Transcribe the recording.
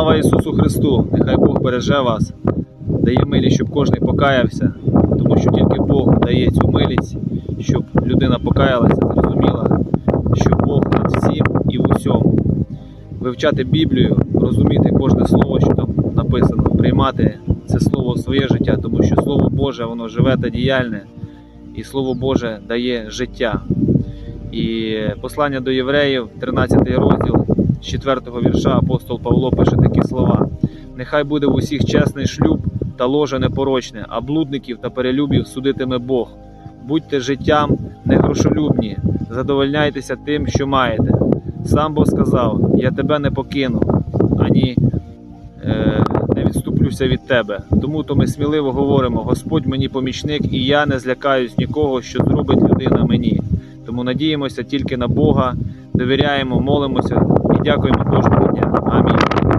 Слава Ісусу Христу! Нехай Бог береже вас, дає милість, щоб кожен покаявся, тому що тільки Бог дає цю милість, щоб людина покаялася, зрозуміла, що Бог над всім і в усьому. Вивчати Біблію, розуміти кожне слово, що там написано, приймати це слово в своє життя, тому що Слово Боже, воно живе та діяльне, і Слово Боже дає життя. І послання до євреїв, 13 розділ, з 4 вірша апостол Павло пише такі слова: Нехай буде в усіх чесний шлюб та ложе непорочне, а блудників та перелюбів судитиме Бог. Будьте життям негрошолюбні, задовольняйтеся тим, що маєте. Сам Бог сказав: Я тебе не покину, ані е, не відступлюся від тебе. Тому то ми сміливо говоримо: Господь мені помічник, і я не злякаюсь нікого, що зробить людина мені. Тому надіємося тільки на Бога, довіряємо, молимося і дякуємо кожного дня. Амінь.